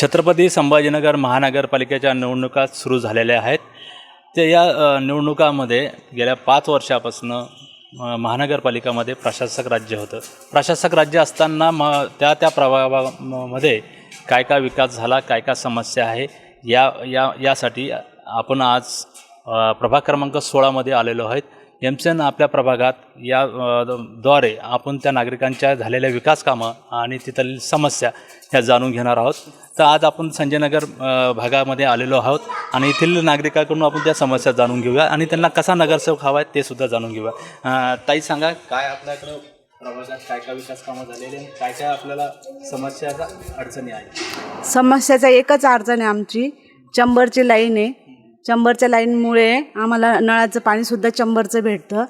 छत्रपती संभाजीनगर महानगरपालिकेच्या निवडणुका सुरू झालेल्या आहेत. ते या निवडणुकामध्ये गेल्या पाच वर्षापासून महानगरपालिकामध्ये प्रशासक राज्य होतं. प्रशासक राज्य असताना म त्या त्या प्रभागामध्ये काय काय विकास झाला काय काय समस्या आहे या या यासाठी आपण आज प्रभाग क्रमांक सोळामध्ये आलेलो आहेत. एम सी एन आपल्या प्रभागात या द्वारे आपण त्या नागरिकांच्या झालेल्या विकास कामं आणि तिथली समस्या ह्या जाणून घेणार आहोत. तर आज आपण संजयनगर भागामध्ये आलेलो आहोत आणि येथील नागरिकांकडून आपण त्या समस्या जाणून घेऊया आणि त्यांना कसा नगरसेवक हवा आहे ते सुद्धा जाणून घेऊया. ताई सांगा काय आपल्याकडं प्रभागात काय काय विकास कामं झालेले आणि काय काय आपल्याला समस्याचा अडचणी आहे समस्याचा एकच अडचण आहे आमची. चंबरची लाईन आहे. चंबरच्या लाईनमुळे आम्हाला नळाचं पाणीसुद्धा चंबरचं भेटतं.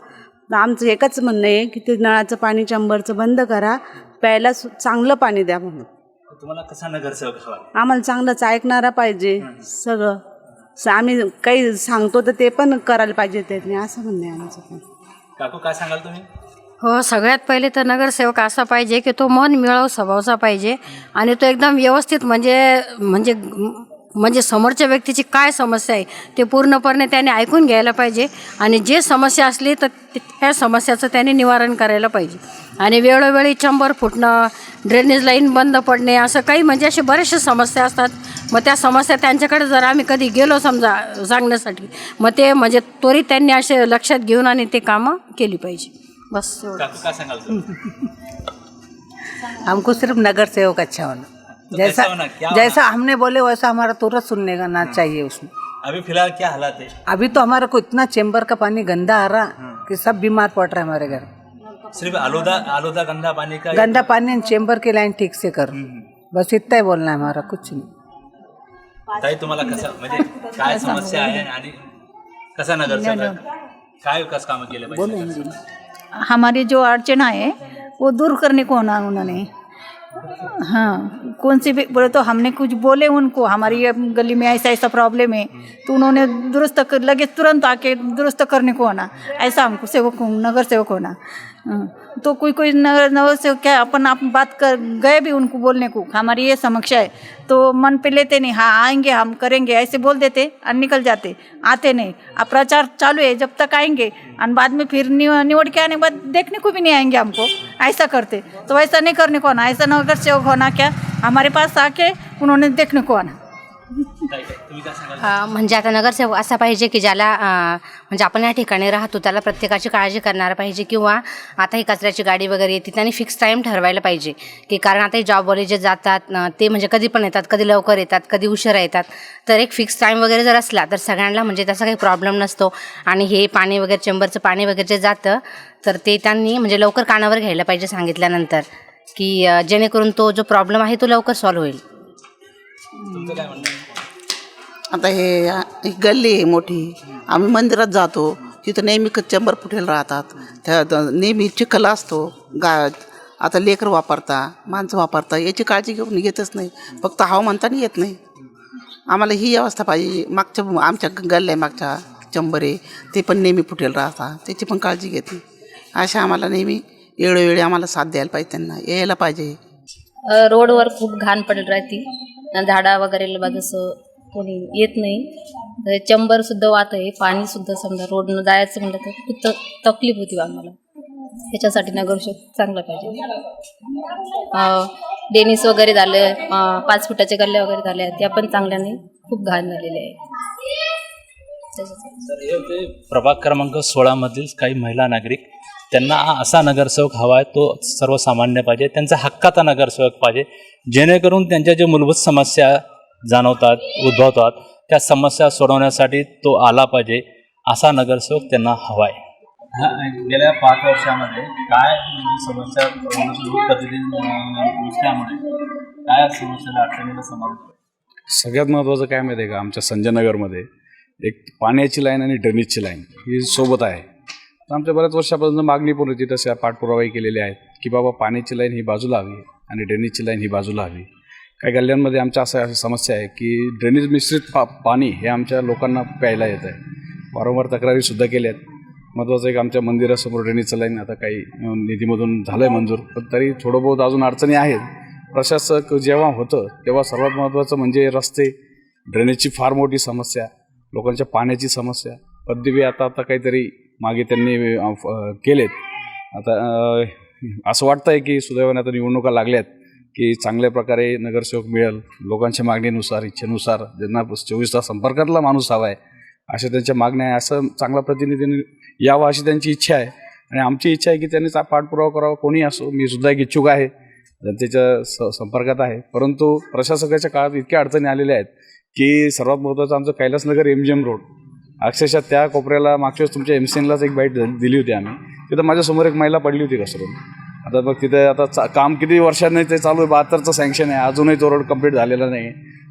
आमचं एकच म्हणणं आहे की ते नळाचं पाणी चंबरचं बंद करा. प्यायला सु- चांगलं पाणी द्या म्हणून. तुम्हाला कसा नगरसेवक हवा? आहे? आम्हाला चांगलंच ऐकणारा पाहिजे सगळं. स- आम्ही काही सांगतो तर ते पण करायला पाहिजे त्यांनी असं म्हणणं आहे आमचं पण. काकू काय सांगाल तुम्ही? हो सगळ्यात पहिले तर नगरसेवक असा पाहिजे की तो मन मिळव स्वभावचा पाहिजे. आणि तो एकदम व्यवस्थित म्हणजे म्हणजे म्हणजे समोरच्या व्यक्तीची काय समस्या आहे ते पूर्णपणे त्याने ऐकून घ्यायला पाहिजे आणि जे समस्या असली तर ते- त्या समस्याचं त्याने निवारण करायला पाहिजे. आणि वेळोवेळी चंबर फुटणं ड्रेनेज लाईन बंद पडणे असं काही म्हणजे असे बरेचसे समस्या असतात. मग त्या समस्या त्यांच्याकडे जर आम्ही कधी गेलो समजा सांगण्यासाठी मग ते म्हणजे त्वरित त्यांनी असे लक्षात घेऊन आणि ते कामं केली पाहिजे. बस एवढं हमको सिर्फ नगर सेवक अच्छा होना। जैसा? क्या जैसा हमने बोले वैसा हमारा तुरंत सुनने का ना चाहिए उसमें। अभी फिलहाल क्या हालात है? अभी तो हमारे को इतना चेम्बर का पानी गंदा आ रहा कि सब बीमार पड़ रहे हैं हमारे घर। सिर्फ आलूदा आलूदा गंदा पानी का गंदा पानी चेम्बर की लाइन ठीक से कर बस इतना ही बोलना है हमारा कुछ नहीं। ताई तुम्हाला कसं म्हणजे काय समस्या आहे आणि कसा नगरसेवक काय विकास कामं केले पाहिजे? हमारी जो अड़चना है वो दूर करने को होना उन्होंने। हाँ कौन सी भी बोले तो हमने कुछ बोले उनको हमारी गली में ऐसा ऐसा प्रॉब्लम है तो उन्होंने दुरुस्त कर लगे तुरंत आके दुरुस्त करने को होना ऐसा हमको सेवक नगर सेवक होना। हाँ, तो कोई कोई नगर नगर सेवक क्या अपन आप बात कर गए भी उनको बोलने को? हमारी ये समस्या है। तो मन पे लेते नहीं। हाँ आएँगे, हम करेंगे। ऐसे बोल देते और निकल जाते। आते नहीं। अब प्रचार चालू है। जब तक आएँगे और बाद में फिर निव- निवड़ के आने के बाद देखने को भी नहीं आएँगे हमको। ऐसा करते। तो ऐसा नहीं करने को आना। ऐसा नगर सेवक होना क्या? हमारे पास आके उन्होंने देखने को आना। म्हणजे आता नगरसेवक असा पाहिजे की ज्याला म्हणजे आपण या ठिकाणी राहतो त्याला प्रत्येकाची काळजी करणारा पाहिजे किंवा आता ही कचऱ्याची गाडी वगैरे येते त्यांनी फिक्स टाईम ठरवायला पाहिजे. की कारण आता हे जॉबवाले जे जातात ते म्हणजे कधी पण येतात कधी लवकर येतात कधी उशिरा येतात. तर एक फिक्स टाईम वगैरे जर असला तर सगळ्यांना म्हणजे त्याचा काही प्रॉब्लेम नसतो. आणि हे पाणी वगैरे चेंबरचं पाणी वगैरे जे जातं तर ते त्यांनी म्हणजे लवकर कानावर घ्यायला पाहिजे सांगितल्यानंतर. की जेणेकरून तो जो प्रॉब्लेम आहे तो लवकर सॉल्व्ह होईल. आता हे ही गल्ली आहे मोठी. आम्ही मंदिरात जातो. तिथं नेहमी क- चंबर फुटेल राहतात. त्या नेहमी चिखल असतो. गा आता लेकर वापरता माणसं वापरता याची काळजी घेऊन घेतच नाही. फक्त हाव म्हणताना येत नाही. आम्हाला ही अवस्था पाहिजे. मागच्या आमच्या गल्ल्या मागच्या चंबर. आहे ते पण नेहमी फुटेल राहता. त्याची पण काळजी घेते अशा आम्हाला नेहमी वेळोवेळी आम्हाला साथ द्यायला पाहिजे त्यांना. यायला पाहिजे. रोडवर खूप घाण पडली राहते. झाडा वगैरे बाजूस कोणी येत नाही. चंबरसुद्धा वात वाहत आहे. पाणीसुद्धा समजा रोडनं जायचं म्हटलं तर खूप त- तकलीफ होती आम्हाला. त्याच्यासाठी नगरसेवक चांगला पाहिजे. डेनिस वगैरे झालं पाच फुटाचे गल्ल्या वगैरे झाल्या त्या पण चांगल्याने खूप घाण झालेल्या आहे प्रभाग क्रमांक सोळामधील काही महिला नागरिक. त्यांना असा नगरसेवक हवा आहे तो सर्वसामान्य पाहिजे. त्यांचा हक्काचा नगरसेवक पाहिजे. जेणेकरून त्यांच्या ज्या मूलभूत समस्या जाणवतात उद्भवतात त्या समस्या सोडवण्यासाठी तो आला पाहिजे असा नगरसेवक त्यांना हवा आहे गेल्या पाच वर्षामध्ये काय म्हणजे समस्या नसल्यामुळे काय अडचणीला समावेश सगळ्यात महत्त्वाचं काय माहिती आहे का? आमच्या संजयनगरमध्ये एक पाण्याची लाईन आणि ड्रेनेजची लाईन ही सोबत आहे. तर आमच्या बऱ्याच वर्षापासून मागणी पण होती तशा पाठपुरावाही केलेल्या आहेत की बाबा पाण्याची लाईन ही बाजूला हवी आणि ड्रेनेजची लाईन ही बाजूला हवी. काही गल्ल्यांमध्ये आमच्या असं अशी समस्या आहे की ड्रेनेज मिश्रित पा पाणी हे आमच्या लोकांना प्यायला येत आहे. वारंवार तक्रारीसुद्धा केल्या आहेत महत्त्वाचं एक आमच्या मंदिरासमोर ड्रेनेजचं लाईन आता काही निधीमधून झालं आहे मंजूर. पण तरी थोडं बहुत अजून अडचणी आहेत. प्रशासक जेव्हा होतं तेव्हा सर्वात महत्त्वाचं म्हणजे रस्ते. ड्रेनेजची फार मोठी समस्या. लोकांच्या पाण्याची समस्या. पद्यवी आता आता काहीतरी मागे त्यांनी केलेत. आता असं वाटतं आहे की सुदैवाने आता निवडणुका लागल्यात. की चांगल्या प्रकारे नगरसेवक मिळेल लोकांच्या मागणीनुसार इच्छेनुसार ज्यांना चोवीस तास संपर्कातला माणूस हवा आहे अशा त्यांच्या मागण्या आहे असं चांगला प्रतिनिधीने यावं अशी त्यांची इच्छा आहे. आणि आमची इच्छा आहे की त्यांनी चा- पाठपुरावा करावा कोणी असो मी सुद्धा एक इच्छुक आहे जनतेच्या स संपर्कात आहे. परंतु प्रशासकाच्या काळात इतक्या अडचणी आलेल्या आहेत की सर्वात महत्त्वाचं आमचं Kailasnagar M G M road. अक्षरशः त्या कोपऱ्याला मागच्या वेळेस तुमच्या एम सी एनलाच एक बाईट दिली होती आम्ही. तिथं माझ्यासमोर एक महिला पडली होती घसरून. आता बघ तिथे आता चा काम किती वर्षांनी ते चालू आहे बहात्तरचं सँक्शन आहे अजूनही तो रोड कंप्लीट झालेला नाही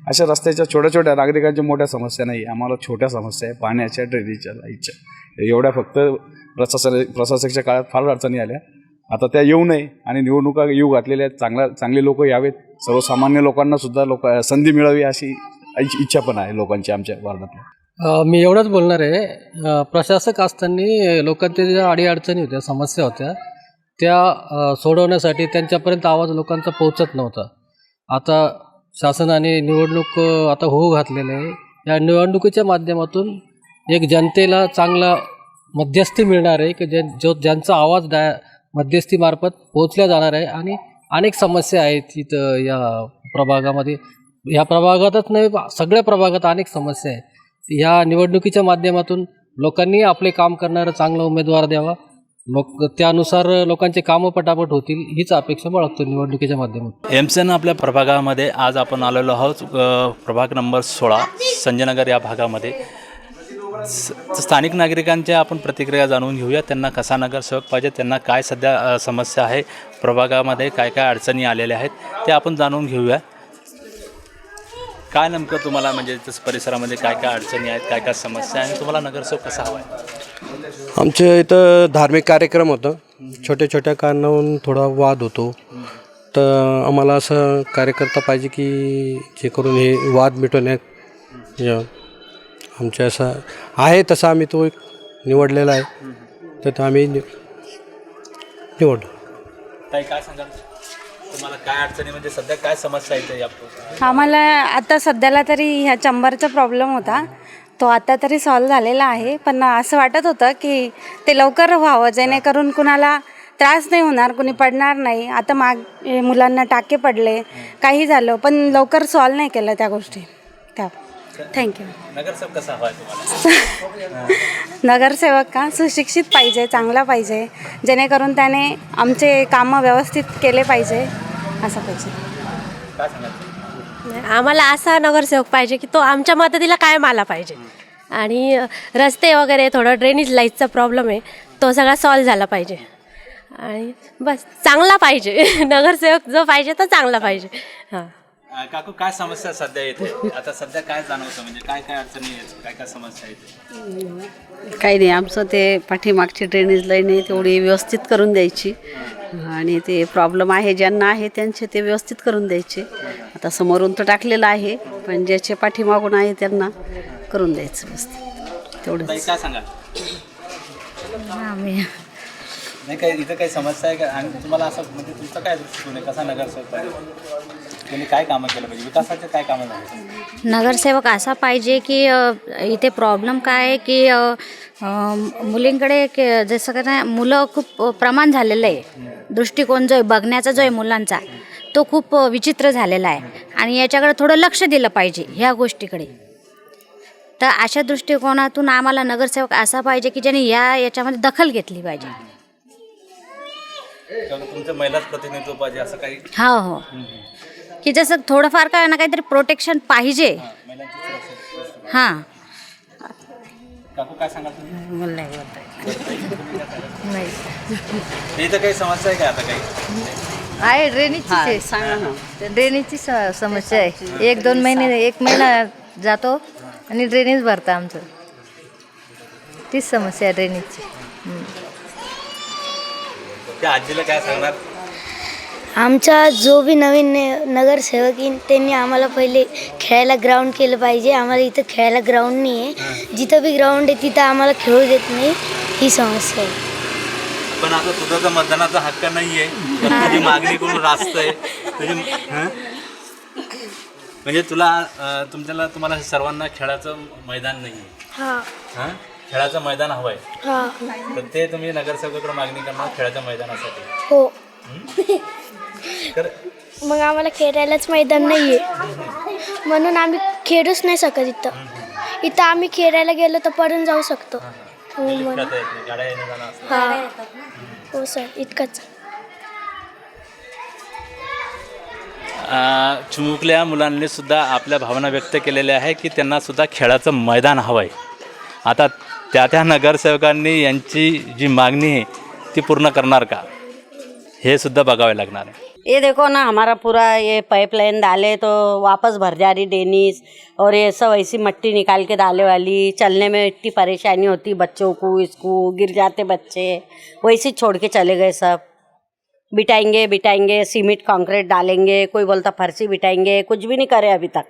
अशा रस्त्याच्या छोट्या छोट्या नागरिकांच्या मोठ्या समस्या नाही आम्हाला छोट्या समस्या आहे पाण्याच्या ड्रेनेजच्या लाईटच्या एवढ्या फक्त प्रशासन प्रशासकाच्या काळात फार अडचणी आल्या. आता त्या येऊ नये आणि निवडणुका येऊ घातलेल्या आहेत. चांगल्या चांगले लोक यावेत. सर्वसामान्य लोकांना सुद्धा लोक संधी मिळावी अशी इच्छा पण आहे लोकांची आमच्या वार्डातल्या. मी एवढंच बोलणार आहे. प्रशासक असताना लोकांच्या ज्या अडीअडचणी होत्या समस्या होत्या त्या सोडवण्यासाठी त्यांच्यापर्यंत आवाज लोकांचा पोहोचत नव्हता. आता शासनाने निवडणूक आता होऊ घातलेलं आहे. या निवडणुकीच्या माध्यमातून एक जनतेला चांगला मध्यस्थी मिळणार आहे की ज्या जो ज्यांचा आवाज डाय मध्यस्थीमार्फत पोहोचल्या जाणार आहे. आणि अनेक समस्या आहेत इथं या प्रभागामध्ये. या प्रभागातच नाही सगळ्या प्रभागात अनेक समस्या आहेत. या निवडणुकीच्या माध्यमातून लोकांनी आपले काम करणारा चांगला उमेदवार द्यावा. लोक त्यानुसार लोकांचे कामं पटापट होतील हीच अपेक्षा बाळगतो निवडणुकीच्या माध्यमातून. एमसेन आपल्या प्रभागामध्ये आज आपण आलेलो आहोत प्रभाग नंबर सोळा संजयनगर या भागामध्ये. स्थानिक नागरिकांच्या आपण प्रतिक्रिया जाणून घेऊया त्यांना कसा नगरसेवक पाहिजे त्यांना काय सध्या समस्या आहे प्रभागामध्ये काय काय अडचणी आलेल्या आहेत ते आपण जाणून घेऊया. काय नेमकं तुम्हाला म्हणजे परिसरामध्ये काय काय अडचणी आहेत काय काय समस्या आहे आणि तुम्हाला नगरसेवक कसा हवा आहे? आमच्या इथं धार्मिक कार्यक्रम होतं. छोट्या छोट्या कारणावरून थोडा वाद होतो. तर आम्हाला असं कार्यकर्ता पाहिजे की जे करून हे वाद मिटवण्यात या आमच्या असं आहे तसा आम्ही तो एक निवडलेला आहे. तर तो आम्ही नि- निवडलो काय काय सांगाल? तुम्हाला काय अडचणी म्हणजे सध्या काय समस्या येते आम्हाला आता सध्याला तरी ह्या चंबरचा प्रॉब्लेम होता. तो आता तरी सॉल्व झालेला आहे. पण असं वाटत होतं की ते लवकर व्हावं जेणेकरून कुणाला त्रास नाही होणार कुणी पडणार नाही. आता माग मुलांना टाके पडले काही झालं पण लवकर सॉल्व नाही केलं त्या गोष्टी. त्या. थँक्यू नगरसेवक कसा हवा आहे तुम्हाला? नगरसेवक का? सुशिक्षित पाहिजे चांगला पाहिजे. जेणेकरून त्याने आमचे कामं व्यवस्थित केले पाहिजे. असं पाहिजे. काय सांगाल? आम्हाला असा नगरसेवक पाहिजे की तो आमच्या मदतीला कायम आला पाहिजे. आणि रस्ते वगैरे थोडं ड्रेनेज लाईटचा प्रॉब्लेम आहे तो सगळा सॉल्व झाला पाहिजे. आणि बस चांगला पाहिजे. नगरसेवक जो पाहिजे तो चांगला पाहिजे. हां. काकू काय समस्या सध्या येते आता सध्या काय जाणवतं? म्हणजे काय काय अडचणी आहेत? काय काय समस्या येते काही नाही आमचं ते पाठीमागची ड्रेनेज लाईन आहे तेवढी व्यवस्थित करून द्यायची. आणि ते प्रॉब्लेम आहे ज्यांना आहे त्यांचे ते व्यवस्थित करून द्यायचे. आता समोरून तर टाकलेलं आहे पण ज्याचे पाठीमागून आहे त्यांना. करून द्यायचं तेवढंच. ताई, काय सांगाल? आम्ही नाही काही इथं काही समस्या आहे का? आणि तुम्हाला असं म्हणजे तुमचं काय दृष्टिकोन आहे? कसा नगरसेवक पाहिजे त्यांनी काय कामं केलं पाहिजे? विकासाचे काय कामं झाले? नगरसेवक असा पाहिजे की अ, इथे प्रॉब्लेम काय आहे की अ, अ, मुलींकडे के- जसं का नाही मुलं खूप प्रमाण झालेलं आहे. दृष्टिकोन जो आहे बघण्याचा जो आहे मुलांचा तो खूप विचित्र झालेला आहे. आणि याच्याकडे थोडं लक्ष दिलं पाहिजे ह्या गोष्टीकडे. तर अशा दृष्टिकोनातून आम्हाला नगरसेवक असा पाहिजे की ज्याने या याच्यामध्ये दखल घेतली पाहिजे. किंवा तुमचं महिलाच प्रतिनिधित्व पाहिजे असं काही? हो हो. की जसं थोडंफार काय ना काहीतरी प्रोटेक्शन पाहिजे. महिलांची सुरक्षा हां. काकू काय सांगाल तुम्ही? मला नाही नाही. इथं काही समस्या आहे का आता काही? आहे ड्रेनेजची ड्रेनेजची समस्या आहे. एक दोन महिने एक महिना जातो. आणि ड्रेनेज भरतं आमचं. तीच समस्या आहे ड्रेनेजची त्या आजीला काय सांगणार? आमचा जो बी नवीन ने- नगरसेवक येईन त्यांनी आम्हाला पहिले खेळायला ग्राउंड केलं पाहिजे. आम्हाला इथं खेळायला ग्राउंड नाही आहे जिथं बी ग्राउंड आहे तिथं आम्हाला खेळू देत नाही. ही समस्या आहे. पण आता तुझा तर मतदानाचा हक्क नाहीये. तुझी मागणी करून रास्त आहे तुझी हं? म्हणजे तुला अं, तुमच्याला तुम्हाला सर्वांना खेळाचं मैदान नाही हां. हां? खेळाचं मैदान हवं आहे हां. तर ते तुम्ही नगरसेवकाकडे मागणी करणार खेळाच्या मैदानासाठी. हो. तर मग आम्हाला खेळायलाच मैदान नाही आहे म्हणून आम्ही खेळूच नाही शकत इथं. इथं आम्ही खेळायला गेलो तर पडून जाऊ शकतो. हो म्हणून खेळता येत नाही गाड्या येणं जाणं असतं. हां. हो. सर इतकंच अ, चिमुकल्या मुलांनी सुद्धा आपल्या भावना व्यक्त केलेल्या आहे की त्यांना सुद्धा खेळाचं मैदान हवं आहे आता त्या त्या नगरसेवकांनी यांची जी मागणी आहे ती पूर्ण करणार का? हे सुद्धा बघावे लागणार आहे. ये देखो ना हमारा पूरा ये पाइपलाइन डाले तो वापस भर जा रही डेनिस और ये सब ऐसी मट्टी निकाल के डाले वाली चलने में इतनी परेशानी होती बच्चों को इसको गिर जाते बच्चे वैसे छोड़ के चले गए सब। बिठाएंगे बिठाएंगे सीमेंट कंक्रीट डालेंगे कोई बोलता फर्शी बिठाएंगे कुछ भी नहीं करे अभी तक।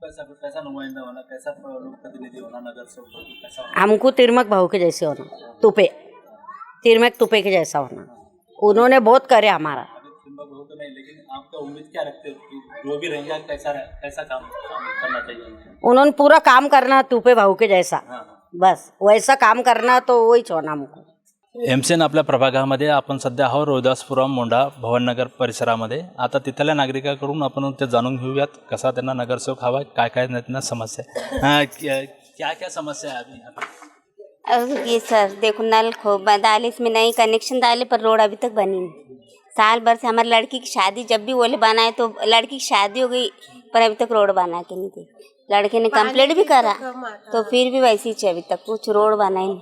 कैसा कैसा नुमाइंदा होना कैसा प्रतिनिधि होना नगरसेवक कैसा हमको तिरमक भाऊ के जैसे होना तुपे। तिरमक तुपे के जैसा होना। उन्होंने बहुत करे हमारा। हो तो नहीं लेकिन आपका उम्मीद क्या रखते हो कि जो भी रहेगा कैसा कैसा काम, काम करना चाहिए उन्होंने पूरा काम करना तुपे भाऊ के जैसा। हाँ बस वैसा काम करना तो वही होना हमको। एमसेन आपल्या प्रभागामध्ये आपण सध्या आहोत रोहिदासपुरम मोंढा भवननगर परिसरामध्ये. आता तिथल्या नागरिकाकडून आपण ते जाणून घेऊयात कसा त्यांना नगरसेवक हवा आहे, काय काय त्यांना समस्या. आहे हाँ, क्या क्या क्या समस्या है अभी अब ये सर देखो नल खो डाले इसमें नई कनेक्शन डाले पर रोड अभी तक बनी नहीं. साल भर से हमारी लड़की की शादी जब भी बोले बनाए तो लड़की की शादी हो गई पर अभी तक रोड बना के नहीं दी लड़के ने कंप्लेंट भी करा तो फिर भी वैसी ही है अभी तक कुछ रोड बना ही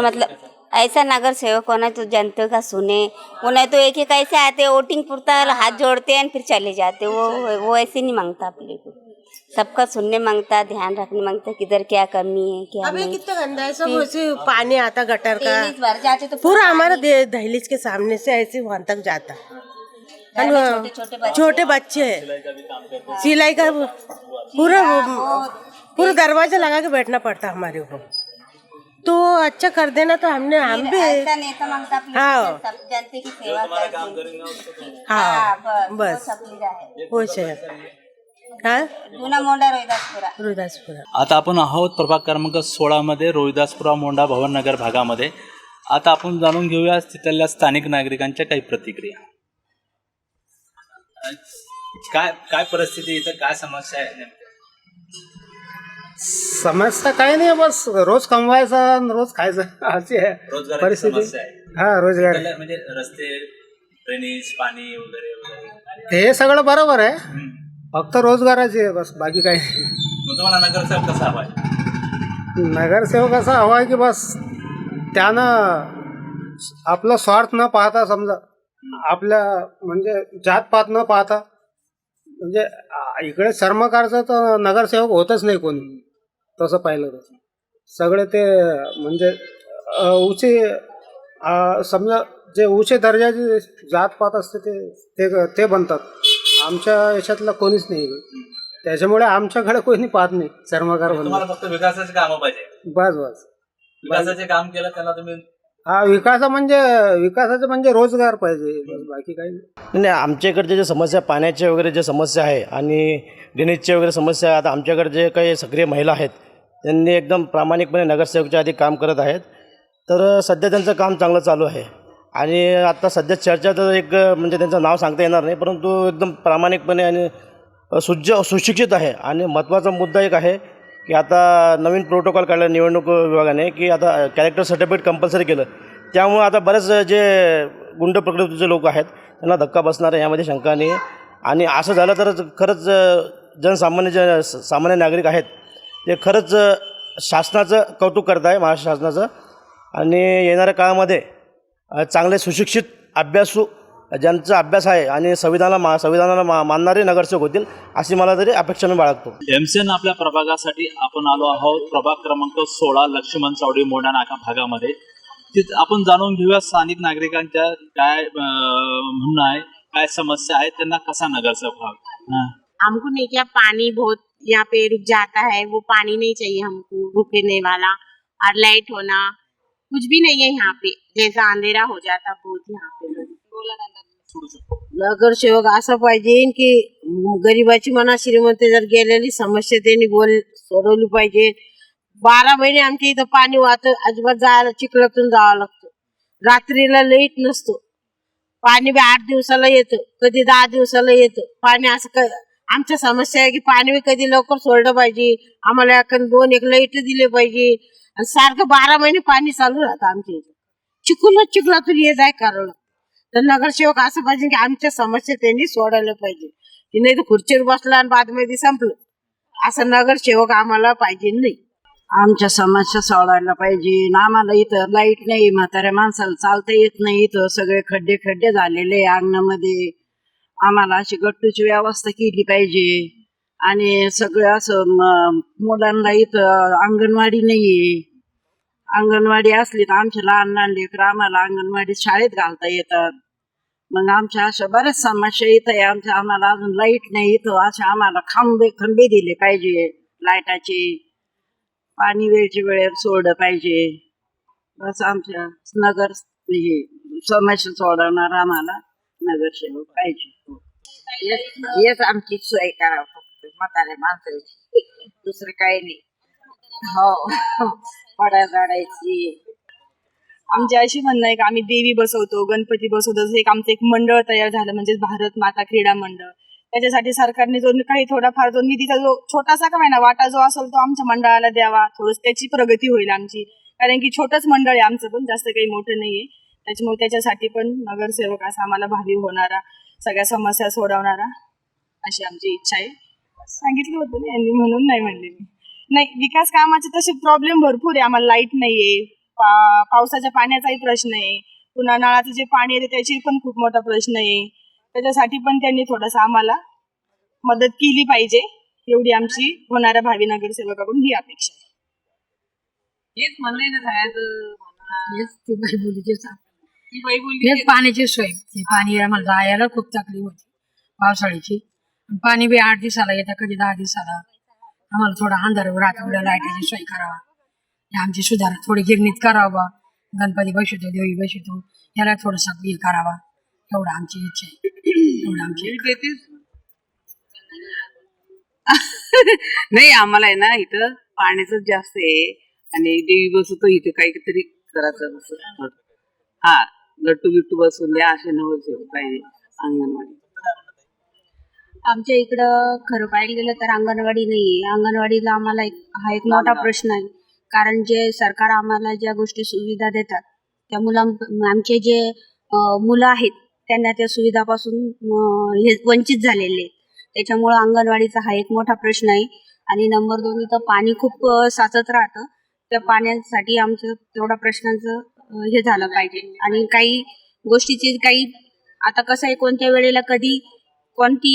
मतलब ऐसा नगर सेवक होना तो जनता का सुने। वो नहीं तो एक एक ऐसे आते वोटिंग पुरता हाथ जोड़ते हैं फिर चले जाते। वो वो ऐसे नहीं माँगता अपने को। सबका सुनने माँगता ध्यान रखने माँगता किधर क्या कमी है क्या अबे कितना गंदा है सब ऐसे पानी आता गटर का। जाते तो पूरा हमारा दहलीज के सामने से ऐसे वहाँ तक जाता। छोटे बच्चे सिलाई का पूरा पूरा दरवाज़ा लगा के बैठना पड़ता हमारे को। तो अच्छा कर देना तो हमने हम भी ऐसा नेता मांगता अपने हाँ। सब जनते की सेवा करते हाँ। बस मोंडा रुदासपुरा आता आपण आहोत प्रभाग क्रमांक सोळामध्ये रोहिदासपुरा मोंढा भवननगर भागामध्ये. आता आपण जाणून घेऊया तिथल्या स्थानिक नागरिकांच्या काही प्रतिक्रिया. काय काय परिस्थिती इथं काय समस्या आहे नेमकं? समस्या काही नाही बस रोज कमवायचा आणि रोज खायचं. अशी आहे रोजगाराची परिस्थिती. समस्या आहे. हा रोजगार. म्हणजे रस्ते ड्रेनेज पाणी वगैरे वगैरे. हे सगळं बरोबर आहे. फक्त रोजगाराची आहे बस. बाकी काही नाही. मग तुम्हाला नगरसेवक कसा हवा आहे? नगरसेवक असा हवा आहे की बस त्यानं आपला स्वार्थ न पाहता समजा आपल्या म्हणजे जातपात न पाहता म्हणजे आ, इकडे चर्मकारचं तर नगरसेवक होतच नाही कोणी. तसं पाहिलं तर. सगळे ते म्हणजे उचे समजा जे उचे दर्जाचे जातपात असते ते ते ते बनतात. आमच्या याच्यातला कोणीच नाही. त्याच्यामुळे आमच्याकडे कोणी पाहत नाही. चर्मकार तुम्हाला बनतात फक्त विकासाचे कामं पाहिजे. बस बस. विकासाचे काम केलं त्यांना तुम्ही हा विकास म्हणजे विकासाचं म्हणजे रोजगार पाहिजे. बस बाकी काही नाही. नाही आमच्या इकडचे जे समस्या पाण्याच्या वगैरे जे समस्या आहे आणि ड्रेनेजच्या वगैरे समस्या आहे, आता आमच्याकडे जे काही सक्रिय महिला आहेत त्यांनी एकदम प्रामाणिकपणे नगरसेवकच्या आधी काम करत आहेत. तर सध्या त्यांचं काम चांगलं चालू आहे. आणि आता सध्या चर्चा तर एक म्हणजे त्यांचं नाव सांगता येणार नाही परंतु एकदम प्रामाणिकपणे आणि सुज्ज सुशिक्षित आहे. आणि महत्त्वाचा मुद्दा एक आहे की आता नवीन प्रोटोकॉल काढला निवडणूक विभागाने की आता कॅरेक्टर सर्टिफिकेट कंपल्सरी केलं. त्यामुळे आता बरेच जे गुंड प्रकृतीचे लोक आहेत त्यांना धक्का बसणार आहे यामध्ये शंका नाही. आणि असं झालं तर खरंच जनसामान्य जे सामान्य नागरिक आहेत ते खरंच शासनाचं कौतुक करत आहे महाराष्ट्र शासनाचं. आणि येणाऱ्या काळामध्ये चांगले सुशिक्षित अभ्यासू ज्यांचा अभ्यास आहे आणि संविधानाला मा संविधानाला मा मानणारे नगरसेवक होतील अशी मला तरी अपेक्षा मी बाळगतो. एमसेन आपल्या प्रभागासाठी आपण आलो आहोत. प्रभाग क्रमांक सोळा लक्ष्मण चावडी मोठा नाका भागामध्ये. तिथं आपण जाणून घेऊया स्थानिक नागरिकांच्या काय म्हणणं आहे काय समस्या आहे त्यांना कसा नगरसेवक व्हावा? हां. हमको नहीं क्या पानी बहुत यहाँ पे रुक जाता है वो पानी नहीं चाहिए हमको रुकने वाला और लाइट होना कुछ भी नहीं है यहाँ पे जैसा अंधेरा हो जाता बहुत यहाँ पे। नगरसेवक असं पाहिजे की गरिबाची मना श्रीमंत जर गेलेली समस्या त्यांनी बोल सोडवली पाहिजे. बारा महिने आमच्या इथं पाणी वाहत अजिबात जायला चिखलातून जावं लागतं. रात्रीला लाइट नसतो. पाणी बी आठ दिवसाला येतं कधी दहा दिवसाला येतं. पाणी असं आमच्या समस्या आहे की पाणी कधी लवकर सोडलं पाहिजे. आम्हाला एखादं दोन एक लाइट दिले पाहिजे. आणि सारखं बारा महिने पाणी चालू राहतं आमच्या इथे. चिकूनच चिखलातून ये जाय कारण. तर नगरसेवक असं पाहिजे की आमच्या समस्या त्यांनी सोडायला पाहिजे. की नाही तर खुर्चीवर बसला आणि बातमी संपलं. असं नगरसेवक आम्हाला पाहिजे नाही. आमच्या समस्या सोडायला पाहिजे. आम्हाला इथं लाइट नाही म्हाताऱ्या माणसाला चालता येत नाही. इथं सगळे खड्डे खड्डे झालेले आहे अंगणामध्ये. आम्हाला अशी गट्टूची व्यवस्था केली पाहिजे. आणि सगळं असं मुलांना इथं अंगणवाडी नाहीये. अंगणवाडी असली तर आमच्या लहान लहान लेकरं आम्हाला अंगणवाडीत शाळेत घालता येतात. मग आमच्या अशा बऱ्याच समस्या इथं आहे. आमच्या आम्हाला अजून लाइट नाही इथं. अशा आम्हाला खांबे खंबे दिले पाहिजे लाईटाचे. पाणी वेळच्या वेळेवर सोडलं पाहिजे. बस आमच्या नगर हे समस्या सोडवणार आम्हाला नगरसेवक पाहिजे. हेच आमची सोय करावं फक्त म्हाताऱ्या माणसाची दुसरं काही नाही हो पड्या झाडायची आमच्या अशी म्हणणं आहे की आम्ही देवी बसवतो गणपती बसवतो जसं एक आमचं एक मंडळ तयार झालं म्हणजे भारत माता क्रीडा मंडळ. त्याच्यासाठी सरकारने जो काही थोडाफार जो निधीचा जो छोटासा का ना वाटा जो असेल तो आमच्या मंडळाला द्यावा थोडस त्याची प्रगती होईल आमची. कारण की छोटंच मंडळ आहे आमचं पण जास्त काही मोठं नाहीये. त्याच्यामुळे त्याच्यासाठी पण नगरसेवक असा आम्हाला भावी होणारा. सगळ्या समस्या सोडवणारा अशी आमची इच्छा आहे. सांगितलं होतं ना यांनी म्हणून नाही म्हणले मी. नाही विकास कामाचे तसे प्रॉब्लेम भरपूर आहे. आम्हाला लाइट नाहीये. पा पावसाच्या पाण्याचाही प्रश्न आहे. पुन्हा नळाचं जे पाणी येते त्याची पण खूप मोठा प्रश्न आहे. त्याच्यासाठी पण त्यांनी थोडंसं आम्हाला मदत केली पाहिजे. एवढी आमची होणाऱ्या भावी नगरसेवकाकडून ही अपेक्षा आहे. हेच म्हणलंय ना हेच ती बाई बोलली तेच ही बाई बोलली हेच पाण्याची सोय. ते पाणी आम्हाला जायला खूप तकलीफ होती पावसाळ्याची. आणि पाणी बी आठ दिवसाला येतं कधी दहा दिवसाला. आम्हाला थोडा अंधार रात्री लाईटाची सोय करावा. हे आमची सुधारणा थोडी गिरणीत करावा. गणपती बसवतो देवी बसवतो याला थोडंसं हे करावा. एवढं आमची इच्छा आहे. एवढं आमची नाही आम्हाला आहे ना इथं पाण्याच जास्त आहे. आणि देवी बसवतो इथे काहीतरी करायचं असं हा. लट्टू बिट्टू बसून द्या असे नवरसेवक पाहिजे अंगणवाडी. आमच्या इकडं खरं पाहायला गेलं तर अंगणवाडी नाहीये. अंगणवाडीला आम्हाला एक हा एक मोठा प्रश्न आहे. कारण जे सरकार आम्हाला ज्या गोष्टी सुविधा देतात त्या मुलां आमचे जे मुलं आहेत त्यांना त्या सुविधापासून हे वंचित झालेले आहेत. त्याच्यामुळं अंगणवाडीचा हा एक मोठा प्रश्न आहे. आणि नंबर दोन इथं पाणी खूप साचत राहतं. त्या पाण्यासाठी आमचं तेवढा प्रश्नांचं हे झालं पाहिजे. आणि काही गोष्टीची काही आता कसं आहे कोणत्या वेळेला कधी कोणती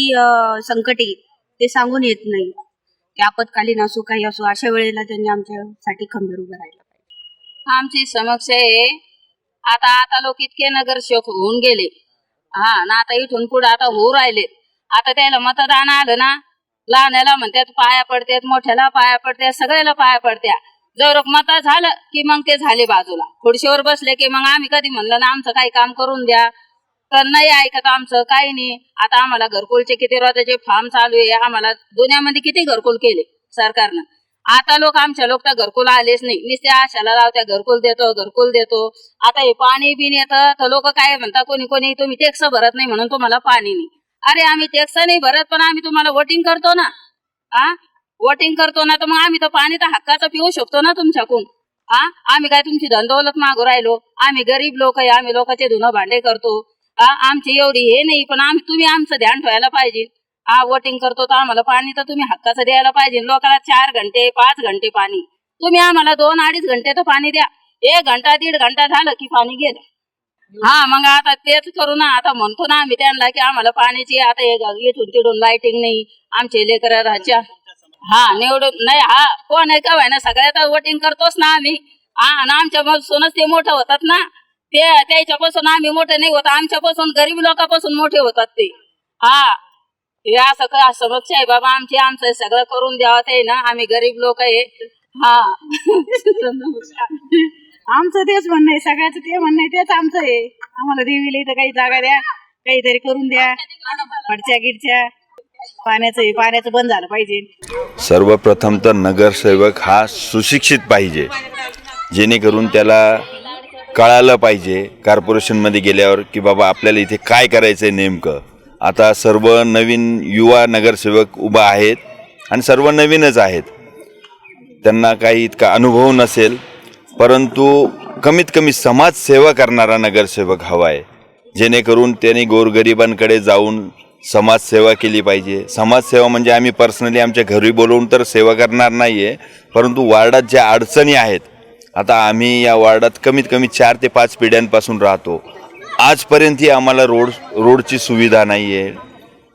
संकट येईल ते सांगून येत नाही. ते आपत्कालीन असो काही असो अशा वेळेला त्यांनी आमच्यासाठी खंबीर उभं राहिलं आमची समस्या आहे. आता आता लोक इतके नगरसेवक होऊन गेले. हा ना आता इथून पुढे आता होऊ राहिले. आता त्याला मतदान आलं ना लहान्याला म्हणतात पाया पडतात मोठ्याला पाया पडत्या सगळ्याला पाया पडत्या जर मता झालं की मग ते झाले बाजूला. खुर्शीवर बसले की मग आम्ही कधी म्हणलं ना आमचं काही काम करून द्या. तर नाही ऐकत आमचं काही नाही. आता आम्हाला घरकुलचे किती रोजाचे फॉर्म चालू आहे आम्हाला दुनियामध्ये किती घरकुल केले सरकारनं. आता लोक आमच्या लोक तर घरकुल आलेच नाही. नुसते आशाला लावत्या घरकुल देतो घरकुल देतो. आता हे पाणी बिन येतं तर लोक काय म्हणतात कोणी कोणी तुम्ही टॅक्स भरत नाही म्हणून तुम्हाला पाणी नाही. अरे आम्ही टॅक्स नाही भरत पण आम्ही तुम्हाला वोटिंग करतो ना. आ? वोटिंग करतो ना तर मग आम्ही तर पाणी तर हक्काचं पिऊ शकतो ना तुमच्याकडून. हा? आम्ही काय तुमची धंदौलत मागू राहिलो? आम्ही गरीब लोक आहे आम्ही लोकांचे धुणं भांडे करतो. हा? आमची एवढी हे नाही पण आम्ही तुम्ही आमचं ध्यान ठेवायला पाहिजे. हा वोटिंग करतो तर आम्हाला पाणी तर तुम्ही हक्काचं द्यायला पाहिजे. लोकांना चार घंटे पाच घंटे पाणी. तुम्ही आम्हाला दोन अडीच घंटे तर पाणी द्या. एक घंटा दीड घंटा झालं की पाणी गेलं. हा मग आता तेच करू ना. आता म्हणतो ना आम्ही त्यांना की आम्हाला पाण्याची आता इथून तिथून लाईटिंग नाही. आमचे लेकर राहच्या हा निवडून नाही हा कोण आहे का ना सगळ्यात वोटिंग करतोच ना आम्ही. हा आणि आमच्यापासूनच ते मोठं होतात ना. ते त्याच्यापासून आम्ही मोठे नाही होत. आमच्यापासून गरीब लोकांपासून मोठे होतात ते. हा. हे असं समस्या आहे बाबा आमची आमचं सगळं करून द्यावं ते ना. आम्ही गरीब लोक आहे. हा. आमचं तेच म्हणणं आहे. सगळ्याचं ते म्हणणं आहे. तेच आमचं आहे. आम्हाला देवीला इथं काही जागा द्या. काहीतरी करून द्या. पडच्या गिडच्या पाण्याचं पाण्याचं बंद झालं पाहिजे. सर्वप्रथम तर नगरसेवक हा सुशिक्षित पाहिजे. जेणेकरून त्याला कळालं पाहिजे कॉर्पोरेशनमध्ये गेल्यावर की बाबा आपल्याला इथे काय करायचं आहे नेमकं. आता सर्व नवीन युवा नगरसेवक उभा आहेत आणि सर्व नवीनच आहेत. त्यांना काही इतका अनुभव नसेल परंतु कमीत कमी समाजसेवा करणारा नगरसेवक हवा आहे. जेणेकरून त्याने गोरगरिबांकडे जाऊन समाजसेवा केली पाहिजे. समाजसेवा म्हणजे आम्ही पर्सनली आमच्या घरी बोलवून तर सेवा करणार नाही आहे परंतु वार्डात ज्या अडचणी आहेत आता आम्ही या वार्डात कमीत कमी चार ते पाच पिढ्यांपासून राहतो. आजपर्यंतही आम्हाला रोड रोडची सुविधा नाही आहे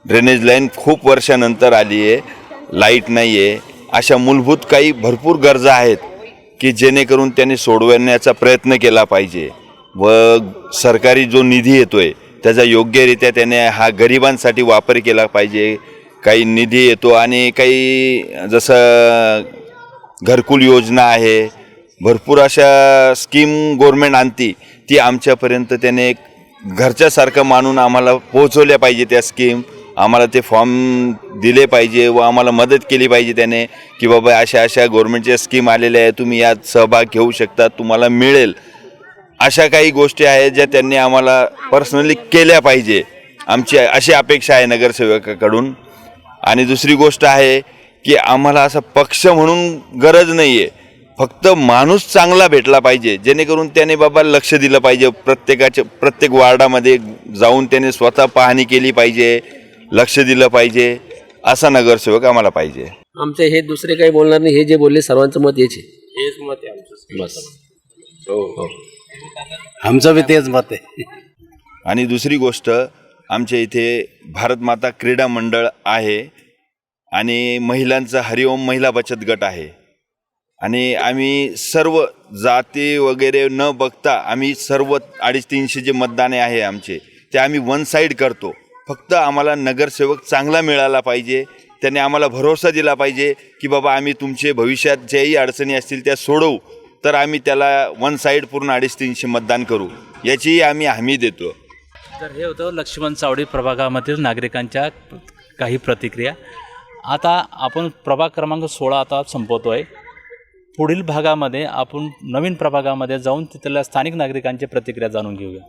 ड्रेनेज लाईन खूप वर्षानंतर आली आहे लाइट नाही आहे अशा मूलभूत काही भरपूर गरजा आहेत की जेणेकरून त्यांनी सोडवण्याचा प्रयत्न केला पाहिजे. व सरकारी जो निधी येतो आहे त्याचा योग्यरित्या त्याने हा गरिबांसाठी वापर केला पाहिजे. काही निधी येतो आणि काही जसं घरकुल योजना आहे भरपूर अशा स्कीम गव्हर्मेंट आणती ती आमच्यापर्यंत त्याने घरच्यासारखं मानून आम्हाला पोहोचवल्या पाहिजे त्या स्कीम. आम्हाला ते फॉर्म दिले पाहिजे व आम्हाला मदत केली पाहिजे त्याने की बाबा अशा अशा गव्हर्मेंटच्या स्कीम आलेल्या आहे तुम्ही यात सहभाग घेऊ शकता तुम्हाला मिळेल. अशा काही गोष्टी आहेत ज्या त्यांनी आम्हाला पर्सनली केल्या पाहिजे. आमची अशी अपेक्षा आहे नगरसेवकाकडून. आणि दुसरी गोष्ट आहे की आम्हाला असा पक्ष म्हणून गरज नाही आहे फक्त माणूस चांगला भेटला पाहिजे जेणेकरून त्याने बाबा लक्ष दिलं पाहिजे. प्रत्येकाच्या प्रत्येक वार्डामध्ये जाऊन त्याने स्वतः पाहणी केली पाहिजे लक्ष दिलं पाहिजे असा नगरसेवक आम्हाला पाहिजे. आमचे हे दुसरे काही बोलणार नाही हे जे बोलले सर्वांचं मत हेच आहे. हेच मत आहे आमचं. बस. हो. हो. आमचं बी तेच मत आहे. आणि दुसरी गोष्ट आमच्या इथे भारतमाता क्रीडा मंडळ आहे आणि महिलांचा हरिओम महिला बचत गट आहे. आणि आम्ही सर्व जाती वगैरे न बघता आम्ही सर्व अडीच तीनशे जे मतदाने आहे आमचे ते आम्ही वन साईड करतो. फक्त आम्हाला नगरसेवक चांगला मिळाला पाहिजे त्याने आम्हाला भरोसा दिला पाहिजे की बाबा आम्ही तुमचे भविष्यात ज्याही अडचणी असतील त्या सोडवू. तर आम्ही त्याला वन साईड पूर्ण अडीच तीनशे मतदान करू. याचीही आम्ही हमी देतो. तर हे होतं लक्ष्मण चावडी प्रभागामधील नागरिकांच्या काही प्रतिक्रिया. आता आपण प्रभाग क्रमांक सोळा आता संपवतो आहे पुढील भागामध्ये आपण नवीन प्रभागामध्ये जाऊन तिथल्या स्थानिक नागरिकांची प्रतिक्रिया जाणून घेऊया.